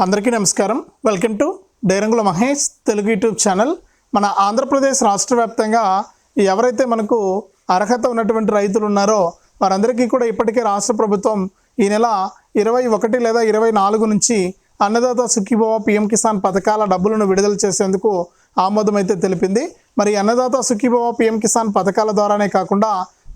అందరికీ నమస్కారం. Welcome to Dairangula Mahesh Telugu YouTube channel. మన ఆంధ్రప్రదేశ్ రాష్ట్ర వ్యాప్తంగా ఎవరైతే మనకు అర్హత ఉన్నటువంటి రైతులు ఉన్నారో వారందరికీ కూడా ఇప్పటికే రాష్ట్ర ప్రభుత్వం ఈ నెల ఇరవై ఒకటి లేదా ఇరవై నాలుగు నుంచి అన్నదాత సుఖీభవ పిఎం కిసాన్ పథకాల డబ్బులను విడుదల చేసేందుకు ఆమోదం అయితే తెలిపింది. మరి అన్నదాత సుఖీభవ పిఎం కిసాన్ పథకాల ద్వారానే కాకుండా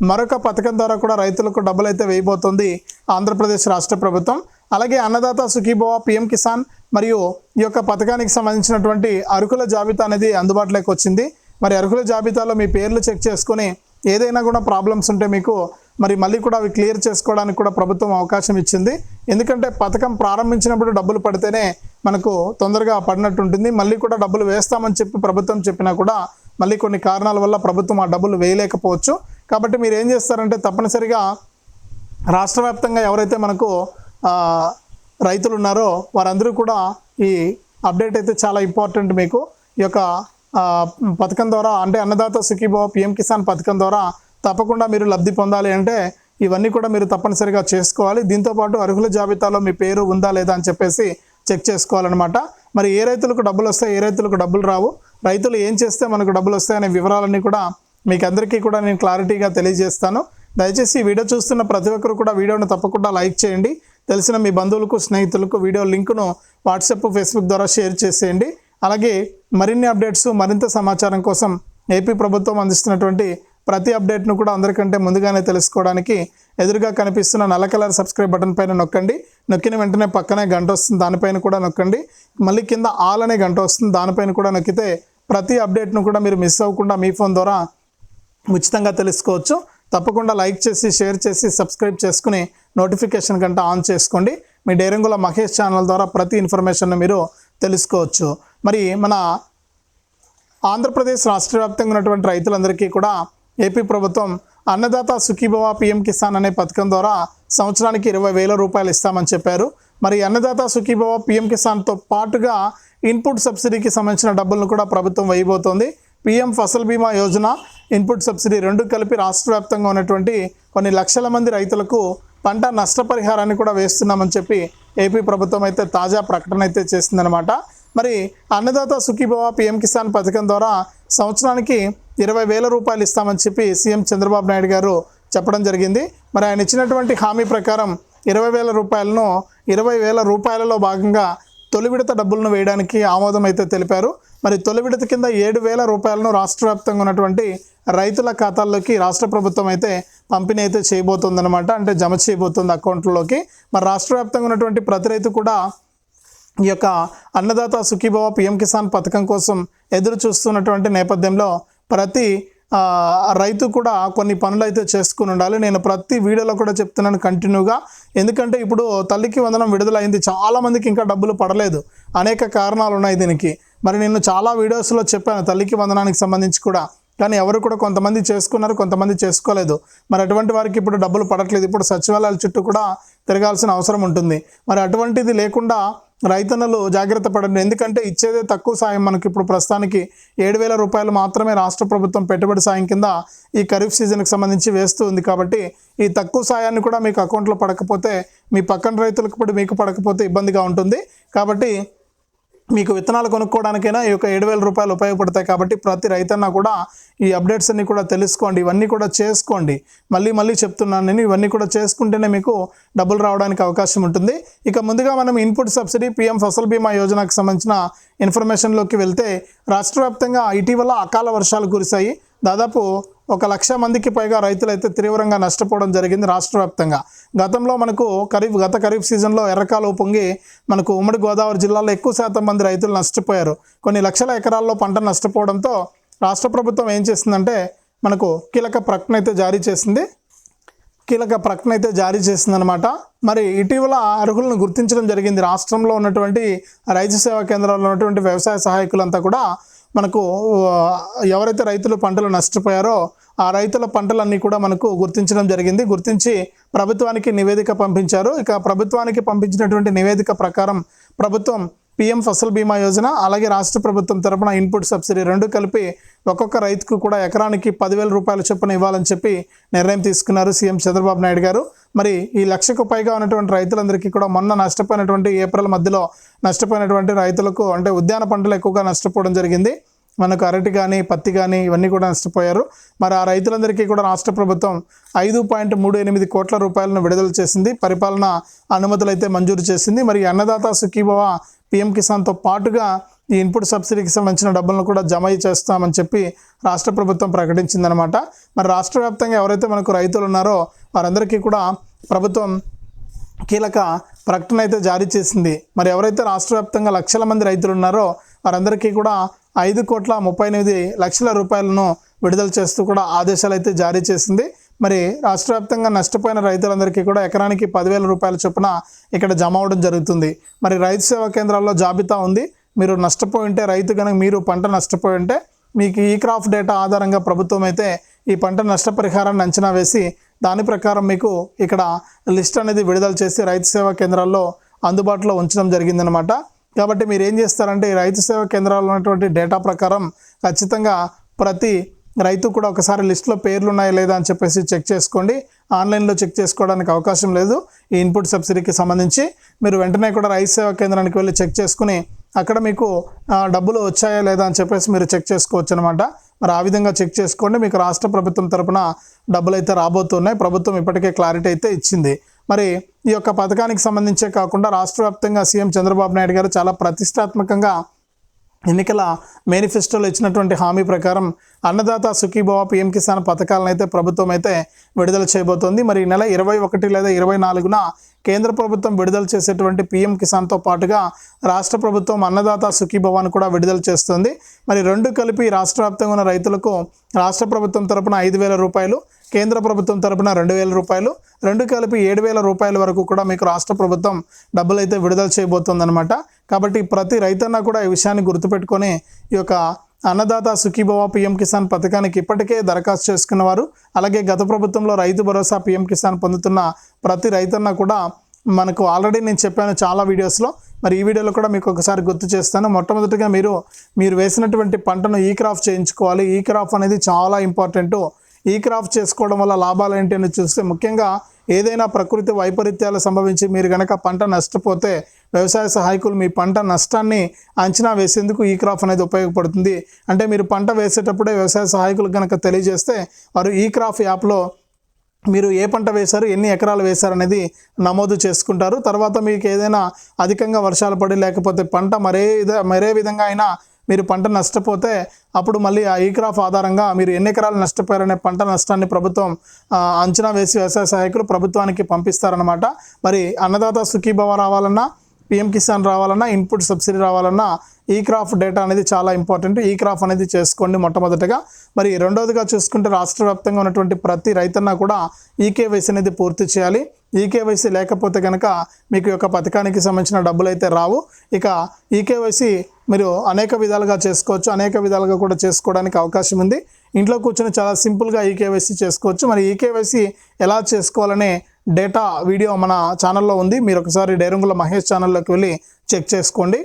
మరొక పథకం ద్వారా కూడా రైతులకు డబ్బులు అయితే వేయబోతోంది ఆంధ్రప్రదేశ్ రాష్ట్ర ప్రభుత్వం. అలాగే అన్నదాత సుఖీభవ పిఎం కిసాన్ మరియు ఈ యొక్క పథకానికి సంబంధించినటువంటి అర్హుల జాబితా అనేది అందుబాటులోకి వచ్చింది. మరి అర్హుల జాబితాలో మీ పేర్లు చెక్ చేసుకొని ఏదైనా కూడా ప్రాబ్లమ్స్ ఉంటే మీకు మరి మళ్ళీ కూడా అవి క్లియర్ చేసుకోవడానికి కూడా ప్రభుత్వం అవకాశం ఇచ్చింది. ఎందుకంటే పథకం ప్రారంభించినప్పుడు డబ్బులు పడితేనే మనకు తొందరగా పడినట్టు ఉంటుంది. మళ్ళీ కూడా డబ్బులు వేస్తామని చెప్పి ప్రభుత్వం చెప్పినా కూడా మళ్ళీ కొన్ని కారణాల వల్ల ప్రభుత్వం ఆ డబ్బులు వేయలేకపోవచ్చు. కాబట్టి మీరు ఏం చేస్తారంటే తప్పనిసరిగా రాష్ట్ర వ్యాప్తంగా ఎవరైతే మనకు రైతులు ఉన్నారో వారందరూ కూడా ఈ అప్డేట్ అయితే చాలా ఇంపార్టెంట్ మీకు. ఈ యొక్క పథకం ద్వారా అంటే అన్నదాత సుఖీభవ పిఎం కిసాన్ పథకం ద్వారా తప్పకుండా మీరు లబ్ధి పొందాలి అంటే ఇవన్నీ కూడా మీరు తప్పనిసరిగా చేసుకోవాలి. దీంతోపాటు అర్హుల జాబితాలో మీ పేరు ఉందా లేదా అని చెప్పేసి చెక్ చేసుకోవాలన్నమాట. మరి ఏ రైతులకు డబ్బులు వస్తాయి ఏ రైతులకు డబ్బులు రావు రైతులు ఏం చేస్తే మనకు డబ్బులు వస్తాయనే వివరాలన్నీ కూడా మీకు అందరికీ కూడా నేను క్లారిటీగా తెలియజేస్తాను. దయచేసి ఈ వీడియో చూస్తున్న ప్రతి ఒక్కరు కూడా వీడియోను తప్పకుండా లైక్ చేయండి. తెలిసిన మీ బంధువులకు స్నేహితులకు వీడియో లింకును వాట్సాప్ ఫేస్బుక్ ద్వారా షేర్ చేసేయండి. అలాగే మరిన్ని అప్డేట్స్ మరింత సమాచారం కోసం ఏపీ ప్రభుత్వం అందిస్తున్నటువంటి ప్రతి అప్డేట్ను కూడా అందరికంటే ముందుగానే తెలుసుకోవడానికి ఎదురుగా కనిపిస్తున్న నల్ల కలర్ సబ్స్క్రైబ్ బటన్ పైన నొక్కండి. నొక్కిన వెంటనే పక్కనే గంట వస్తుంది దానిపైన కూడా నొక్కండి. మళ్ళీ కింద ఆల్ అనే గంట వస్తుంది దానిపైన కూడా నొక్కితే ప్రతి అప్డేట్ను కూడా మీరు మిస్ అవ్వకుండా మీ ఫోన్ ద్వారా ఉచితంగా తెలుసుకోవచ్చు. తప్పకుండా లైక్ చేసి షేర్ చేసి సబ్స్క్రైబ్ చేసుకుని నోటిఫికేషన్ గంట ఆన్ చేసుకోండి. మీ డేరంగుల మహేష్ ఛానల్ ద్వారా ప్రతి ఇన్ఫర్మేషన్ మీరు తెలుసుకోవచ్చు. మరి మన ఆంధ్రప్రదేశ్ రాష్ట్ర వ్యాప్తంగా ఉన్నటువంటి రైతులందరికీ కూడా ఏపీ ప్రభుత్వం అన్నదాత సుఖీభవ పిఎం కిసాన్ అనే పథకం ద్వారా సంవత్సరానికి ఇరవై వేల రూపాయలు ఇస్తామని చెప్పారు. మరి అన్నదాత సుఖీభవ పిఎం కిసాన్తో పాటుగా ఇన్పుట్ సబ్సిడీకి సంబంధించిన డబ్బులను కూడా ప్రభుత్వం వేయబోతోంది. పిఎం ఫసల్ బీమా యోజన ఇన్పుట్ సబ్సిడీ రెండు కలిపి రాష్ట్ర వ్యాప్తంగా ఉన్నటువంటి కొన్ని లక్షల మంది రైతులకు పంట నష్టపరిహారాన్ని కూడా వేస్తున్నామని చెప్పి ఏపీ ప్రభుత్వం అయితే తాజా ప్రకటన అయితే చేసిందనమాట మరి అన్నదాత సుఖీభవ పిఎం కిసాన్ పథకం ద్వారా సంవత్సరానికి ఇరవై వేల రూపాయలు ఇస్తామని చెప్పి సీఎం చంద్రబాబు నాయుడు గారు చెప్పడం జరిగింది. మరి ఆయన ఇచ్చినటువంటి హామీ ప్రకారం ఇరవై వేల రూపాయలను ఇరవై వేల రూపాయలలో భాగంగా తొలి విడత డబ్బులను వేయడానికి ఆమోదం అయితే తెలిపారు. మరి తొలి విడత కింద ఏడు వేల రూపాయలను రాష్ట్ర వ్యాప్తంగా ఉన్నటువంటి రైతుల ఖాతాల్లోకి రాష్ట్ర ప్రభుత్వం అయితే పంపిణీ అయితే చేయబోతుందన్నమాట. అంటే జమ చేయబోతుంది అకౌంట్లలోకి మరి రాష్ట్ర వ్యాప్తంగా ఉన్నటువంటి ప్రతి రైతు కూడా ఈ యొక్క అన్నదాత సుఖీభవ పిఎం కిసాన్ పథకం కోసం ఎదురు చూస్తున్నటువంటి నేపథ్యంలో ప్రతి రైతు కూడా కొన్ని పనులు అయితే చేసుకుని ఉండాలి. నేను ప్రతి వీడియోలో కూడా చెప్తున్నాను కంటిన్యూగా. ఎందుకంటే ఇప్పుడు తల్లికి వందనం విడుదలైంది. చాలామందికి ఇంకా డబ్బులు పడలేదు. అనేక కారణాలు ఉన్నాయి దీనికి. మరి నేను చాలా వీడియోస్లో చెప్పాను తల్లికి వందనానికి సంబంధించి కూడా. కానీ ఎవరు కూడా కొంతమంది చేసుకున్నారు కొంతమంది చేసుకోలేదు. మరి అటువంటి వారికి ఇప్పుడు డబ్బులు పడట్లేదు. ఇప్పుడు సచివాలయాల చుట్టూ కూడా తిరగాల్సిన అవసరం ఉంటుంది. మరి అటువంటిది లేకుండా రైతన్నలు జాగ్రత్త పడండి. ఎందుకంటే ఇచ్చేదే తక్కువ సాయం మనకి. ఇప్పుడు ప్రస్తుతానికి ఏడు వేల రూపాయలు మాత్రమే రాష్ట్ర ప్రభుత్వం పెట్టుబడి సాయం కింద ఈ ఖరీఫ్ సీజన్కి సంబంధించి వేస్తూ ఉంది. కాబట్టి ఈ తక్కువ సాయాన్ని కూడా మీకు అకౌంట్లో పడకపోతే మీ పక్కన రైతులకు ఇప్పుడు మీకు పడకపోతే ఇబ్బందిగా ఉంటుంది. కాబట్టి మీకు విత్తనాలు కొనుక్కోవడానికైనా ఈ యొక్క ఏడు వేల రూపాయలు ఉపయోగపడతాయి కాబట్టి ప్రతి రైతన్న కూడా ఈ అప్డేట్స్ అన్ని కూడా తెలుసుకోండి. ఇవన్నీ కూడా చేసుకోండి. మళ్ళీ మళ్ళీ చెప్తున్నాను నేను ఇవన్నీ కూడా చేసుకుంటేనే మీకు డబ్బులు రావడానికి అవకాశం ఉంటుంది. ఇక ముందుగా మనం ఇన్పుట్ సబ్సిడీ పిఎం ఫసల్ బీమా యోజనకు సంబంధించిన ఇన్ఫర్మేషన్లోకి వెళ్తే రాష్ట్ర వ్యాప్తంగా ఇటీవల అకాల వర్షాలు కురిశాయి. దాదాపు ఒక లక్ష మందికి పైగా రైతులు అయితే తీవ్రంగా నష్టపోవడం జరిగింది రాష్ట్ర వ్యాప్తంగా. గతంలో మనకు ఖరీఫ్ గత ఖరీఫ్ సీజన్లో ఎర్రకాలు పొంగి మనకు ఉమ్మడి గోదావరి జిల్లాలో ఎక్కువ శాతం మంది రైతులు నష్టపోయారు. కొన్ని లక్షల ఎకరాల్లో పంట నష్టపోవడంతో రాష్ట్ర ప్రభుత్వం ఏం చేసిందంటే మనకు కీలక ప్రకటన అయితే జారీ చేసింది. కీలక ప్రకటన అయితే జారీ చేసిందనమాట మరి ఇటీవల అర్హులను గుర్తించడం జరిగింది. రాష్ట్రంలో ఉన్నటువంటి రైతు సేవా కేంద్రాల్లో ఉన్నటువంటి వ్యవసాయ సహాయకులంతా కూడా మనకు ఎవరైతే రైతులు పంటలు నష్టపోయారో ఆ రైతుల పంటలన్నీ కూడా మనకు గుర్తించడం జరిగింది. గుర్తించి ప్రభుత్వానికి నివేదిక పంపించారు. ఇక ప్రభుత్వానికి పంపించినటువంటి నివేదిక ప్రకారం ప్రభుత్వం పీఎం ఫసల్ బీమా యోజన అలాగే రాష్ట్ర ప్రభుత్వం తరపున ఇన్పుట్ సబ్సిడీ రెండు కలిపి ఒక్కొక్క రైతుకు కూడా ఎకరానికి పదివేల రూపాయల చొప్పున ఇవ్వాలని చెప్పి నిర్ణయం తీసుకున్నారు సీఎం చంద్రబాబు నాయుడు గారు. మరి ఈ లక్షకు పైగా ఉన్నటువంటి రైతులందరికీ కూడా మొన్న నష్టపోయినటువంటి ఏప్రిల్ మధ్యలో నష్టపోయినటువంటి రైతులకు అంటే ఉద్యాన పంటలు ఎక్కువగా నష్టపోవడం జరిగింది. మనకు అరటి కానీ పత్తి కానీ ఇవన్నీ కూడా నష్టపోయారు. మరి ఆ రైతులందరికీ కూడా రాష్ట్ర ప్రభుత్వం ఐదు పాయింట్ మూడు ఎనిమిది కోట్ల రూపాయలను విడుదల చేసింది. పరిపాలన అనుమతులు అయితే మంజూరు చేసింది. మరి అన్నదాత సుఖీభవ పిఎం కిసాన్తో పాటుగా ఈ ఇన్పుట్ సబ్సిడీకి సంబంధించిన డబ్బులను కూడా జమ చేస్తామని చెప్పి రాష్ట్ర ప్రభుత్వం ప్రకటించిందనమాట మరి రాష్ట్ర వ్యాప్తంగా ఎవరైతే మనకు రైతులు ఉన్నారో వారందరికీ కూడా ప్రభుత్వం కీలక ప్రకటన అయితే జారీ చేసింది. మరి ఎవరైతే రాష్ట్ర వ్యాప్తంగా లక్షల మంది రైతులు ఉన్నారో వారందరికీ కూడా ఐదు కోట్ల ముప్పై ఎనిమిది లక్షల రూపాయలను విడుదల చేస్తూ కూడా ఆదేశాలు అయితే జారీ చేసింది. మరి రాష్ట్ర వ్యాప్తంగా నష్టపోయిన రైతులందరికీ కూడా ఎకరానికి పదివేల రూపాయల చొప్పున ఇక్కడ జమ అవడం జరుగుతుంది. మరి రైతు సేవా కేంద్రాల్లో జాబితా ఉంది. మీరు నష్టపోయి ఉంటే రైతు కనుక మీరు పంట నష్టపోయి ఉంటే మీకు ఈ క్రాప్ డేటా ఆధారంగా ప్రభుత్వం అయితే ఈ పంట నష్టపరిహారాన్ని అంచనా వేసి దాని ప్రకారం మీకు ఇక్కడ లిస్ట్ అనేది విడుదల చేసి రైతు సేవా కేంద్రాల్లో అందుబాటులో ఉంచడం జరిగిందనమాట కాబట్టి మీరు ఏం చేస్తారంటే ఈ రైతు సేవా కేంద్రాల్లో ఉన్నటువంటి డేటా ప్రకారం ఖచ్చితంగా ప్రతి రైతు కూడా ఒకసారి లిస్ట్లో పేర్లు ఉన్నాయా లేదా అని చెప్పేసి చెక్ చేసుకోండి. ఆన్లైన్లో చెక్ చేసుకోవడానికి అవకాశం లేదు. ఈ ఇన్పుట్ సబ్సిడీకి సంబంధించి మీరు వెంటనే కూడా రైతు సేవా కేంద్రానికి వెళ్ళి చెక్ చేసుకుని అక్కడ మీకు డబ్బులు వచ్చాయా లేదా అని చెప్పేసి మీరు చెక్ చేసుకోవచ్చు అనమాట మరి ఆ విధంగా చెక్ చేసుకోండి. మీకు రాష్ట్ర ప్రభుత్వం తరపున డబ్బులు అయితే రాబోతున్నాయి. ప్రభుత్వం ఇప్పటికే క్లారిటీ అయితే ఇచ్చింది. మరి ఈ యొక్క పథకానికి సంబంధించే కాకుండా రాష్ట్ర వ్యాప్తంగా సీఎం చంద్రబాబు నాయుడు గారు చాలా ప్రతిష్టాత్మకంగా ఎన్నికల మేనిఫెస్టోలో ఇచ్చినటువంటి హామీ ప్రకారం అన్నదాత సుఖీభవ పిఎం కిసాన్ పథకాలను అయితే ప్రభుత్వం అయితే విడుదల చేయబోతోంది. మరి నెల ఇరవై ఒకటి లేదా ఇరవై నాలుగున కేంద్ర ప్రభుత్వం విడుదల చేసేటువంటి పిఎం కిసాన్తో పాటుగా రాష్ట్ర ప్రభుత్వం అన్నదాత సుఖీభవాన్ని కూడా విడుదల చేస్తుంది. మరి రెండు కలిపి రాష్ట్ర వ్యాప్తంగా ఉన్న రైతులకు రాష్ట్ర ప్రభుత్వం తరపున ఐదు వేల రూపాయలు కేంద్ర ప్రభుత్వం తరపున రెండు వేల రూపాయలు రెండు కలిపి ఏడు వేల రూపాయల వరకు కూడా మీకు రాష్ట్ర ప్రభుత్వం డబ్బులు అయితే విడుదల చేయబోతుందన్నమాట. కాబట్టి ప్రతి రైతన్న కూడా ఈ విషయాన్ని గుర్తుపెట్టుకొని ఈ యొక్క అన్నదాత సుఖీభవ పిఎం కిసాన్ పథకానికి ఇప్పటికే దరఖాస్తు చేసుకున్నవారు అలాగే గత ప్రభుత్వంలో రైతు భరోసా పిఎం కిసాన్ పొందుతున్న ప్రతి రైతన్న కూడా మనకు ఆల్రెడీ నేను చెప్పాను చాలా వీడియోస్లో. మరి ఈ వీడియోలో కూడా మీకు ఒకసారి గుర్తు చేస్తాను. మొట్టమొదటిగా మీరు మీరు వేసినటువంటి పంటను ఈ క్రాఫ్ చేయించుకోవాలి. ఈ క్రాఫ్ అనేది చాలా ఇంపార్టెంటు. ఈ క్రాఫ్ట్ చేసుకోవడం వల్ల లాభాలు ఏంటి అని చూస్తే ముఖ్యంగా ఏదైనా ప్రకృతి వైపరీత్యాలు సంభవించి మీరు గనక పంట నష్టపోతే వ్యవసాయ సహాయకులు మీ పంట నష్టాన్ని అంచనా వేసేందుకు ఈ క్రాఫ్ అనేది ఉపయోగపడుతుంది. అంటే మీరు పంట వేసేటప్పుడే వ్యవసాయ సహాయకులు కనుక తెలియజేస్తే వారు ఈ క్రాఫ్ యాప్లో మీరు ఏ పంట వేశారు ఎన్ని ఎకరాలు వేశారు అనేది నమోదు చేసుకుంటారు. తర్వాత మీకు ఏదైనా అధికంగా వర్షాలు పడి లేకపోతే పంట మరే విధ- మరే విధంగా అయినా మీరు పంట నష్టపోతే అప్పుడు మళ్ళీ ఆ ఈ క్రాఫ్ ఆధారంగా మీరు ఎన్ని ఎకరాలు నష్టపోయారనే పంట నష్టాన్ని ప్రభుత్వం అంచనా వేసి వ్యవసాయ సహాయకులు ప్రభుత్వానికి పంపిస్తారనమాట మరి అన్నదాత సుఖీభవ రావాలన్నా పిఎం కిసాన్ రావాలన్నా ఇన్పుట్ సబ్సిడీ రావాలన్నా ఈ క్రాఫ్ డేటా అనేది చాలా ఇంపార్టెంట్. ఈ క్రాఫ్ అనేది చేసుకోండి మొట్టమొదటగా. మరి రెండవదిగా చూసుకుంటే రాష్ట్ర వ్యాప్తంగా ఉన్నటువంటి ప్రతి రైతన్న కూడా ఈకేవైసీ అనేది పూర్తి చేయాలి. ఈకేవైసీ లేకపోతే కనుక మీకు యొక్క పథకానికి సంబంధించిన డబ్బులు అయితే రావు. ఇక ఈకేవైసీ మీరు అనేక విధాలుగా చేసుకోవచ్చు. అనేక విధాలుగా కూడా చేసుకోవడానికి అవకాశం ఉంది. ఇంట్లో కూర్చొని చాలా సింపుల్గా ఈకేవైసీ చేసుకోవచ్చు. మరి ఈకేవైసీ ఎలా చేసుకోవాలనే డేటా వీడియో మన ఛానల్లో ఉంది. మీరు ఒకసారి డైరంగుల మహేష్ ఛానల్లోకి వెళ్ళి చెక్ చేసుకోండి.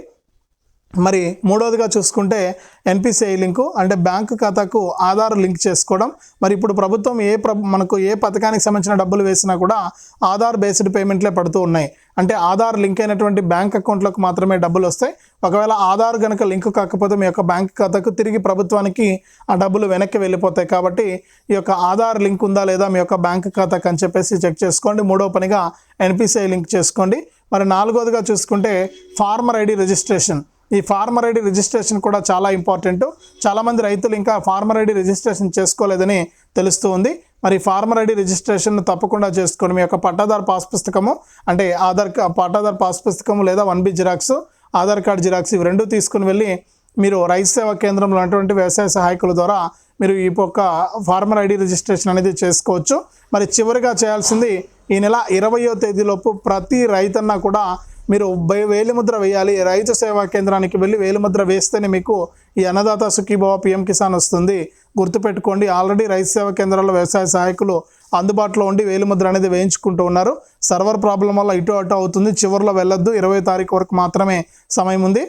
మరి మూడవదిగా చూసుకుంటే ఎన్పిసిఐ లింకు అంటే బ్యాంకు ఖాతాకు ఆధార్ లింక్ చేసుకోవడం. మరి ఇప్పుడు ప్రభుత్వం ఏ ప్ర మనకు ఏ పథకానికి సంబంధించిన డబ్బులు వేసినా కూడా ఆధార్ బేస్డ్ పేమెంట్లే పడుతూ ఉన్నాయి. అంటే ఆధార్ లింక్ అయినటువంటి బ్యాంక్ అకౌంట్లకు మాత్రమే డబ్బులు వస్తాయి. ఒకవేళ ఆధార్ కనుక లింక్ కాకపోతే మీ యొక్క బ్యాంక్ ఖాతాకు తిరిగి ప్రభుత్వానికి ఆ డబ్బులు వెనక్కి వెళ్ళిపోతాయి కాబట్టి ఈ యొక్క ఆధార్ లింక్ ఉందా లేదా మీ యొక్క బ్యాంక్ ఖాతాకు అని చెప్పేసి చెక్ చేసుకోండి. మూడవ పనిగా ఎన్పిసిఐ లింక్ చేసుకోండి. మరి నాలుగోదిగా చూసుకుంటే ఫార్మర్ ఐడి రిజిస్ట్రేషన్. ఈ ఫార్మర్ ఐడి రిజిస్ట్రేషన్ కూడా చాలా ఇంపార్టెంట్ చాలామంది రైతులు ఇంకా ఫార్మర్ ఐడి రిజిస్ట్రేషన్ చేసుకోలేదని తెలుస్తూ ఉంది. మరి ఫార్మర్ ఐడి రిజిస్ట్రేషన్ తప్పకుండా చేసుకోండి. మీ యొక్క పట్టాదారు పాస్ పుస్తకము అంటే ఆధార్ పట్టాదారు పాస్ పుస్తకము లేదా one B xerox Aadhaar card xerox ఇవి రెండు తీసుకుని వెళ్ళి మీరు రైతు సేవా కేంద్రంలో ఉన్నటువంటి వ్యవసాయ సహాయకుల ద్వారా మీరు ఈ యొక్క ఫార్మర్ ఐడి రిజిస్ట్రేషన్ అనేది చేసుకోవచ్చు. మరి చివరిగా చేయాల్సింది ఈ నెల ఇరవయో తేదీలోపు ప్రతి రైతన్న కూడా మీరు వేలిముద్ర వేయాలి. రైతు సేవా కేంద్రానికి వెళ్ళి వేలిముద్ర వేస్తేనే మీకు ఈ అన్నదాత సుఖీభవ పిఎం కిసాన్ వస్తుంది. గుర్తుపెట్టుకోండి ఆల్రెడీ రైతు సేవా కేంద్రాల్లో వ్యవసాయ సహాయకులు అందుబాటులో ఉండి వేలిముద్ర అనేది వేయించుకుంటూ ఉన్నారు. సర్వర్ ప్రాబ్లం వల్ల ఇటు అటు అవుతుంది. చివరిలో వెళ్ళొద్దు. ఇరవై తారీఖు వరకు మాత్రమే సమయం ఉంది.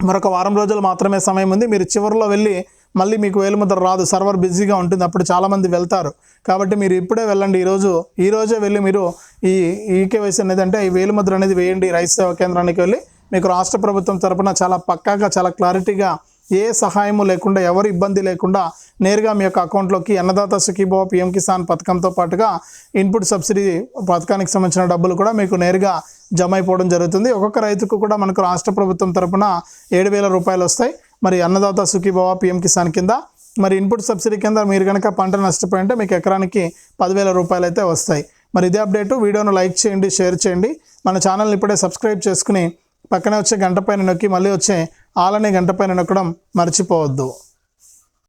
మరొక వారం రోజులు మాత్రమే సమయం ఉంది. మీరు చివరిలో వెళ్ళి మళ్ళీ మీకు వేలుముద్ర రాదు సర్వర్ బిజీగా ఉంటుంది అప్పుడు చాలామంది వెళ్తారు. కాబట్టి మీరు ఇప్పుడే వెళ్ళండి ఈరోజు ఈరోజే వెళ్ళి మీరు ఈ ఈకేవైసీ అనేది అంటే ఈ వేలుముద్ర అనేది వేయండి రైతు సేవా కేంద్రానికి వెళ్ళి. మీకు రాష్ట్ర ప్రభుత్వం తరపున చాలా పక్కాగా చాలా క్లారిటీగా ఏ సహాయము లేకుండా ఎవరు ఇబ్బంది లేకుండా నేరుగా మీ యొక్క అకౌంట్లోకి అన్నదాత సుఖీభవ పిఎం కిసాన్ పథకంతో పాటుగా ఇన్పుట్ సబ్సిడీ పథకానికి సంబంధించిన డబ్బులు కూడా మీకు నేరుగా జమ అయిపోవడం జరుగుతుంది. ఒక్కొక్క రైతుకు కూడా మనకు రాష్ట్ర ప్రభుత్వం తరపున ఏడు వేల రూపాయలు వస్తాయి. మరి అన్నదాత సుఖీభవ పిఎం కిసాన్ కింద. మరి ఇన్పుట్ సబ్సిడీ కింద మీరు కనుక పంట నష్టపోయింటే మీకు ఎకరానికి పదివేల రూపాయలు అయితే వస్తాయి. మరి ఇదే అప్డేటు వీడియోను లైక్ చేయండి షేర్ చేయండి. మన ఛానల్ని ఇప్పుడే సబ్స్క్రైబ్ చేసుకుని పక్కనే వచ్చే గంట పైన నొక్కి మళ్ళీ వచ్చే ఆలనే గంట పైన నొక్కడం మర్చిపోవద్దు.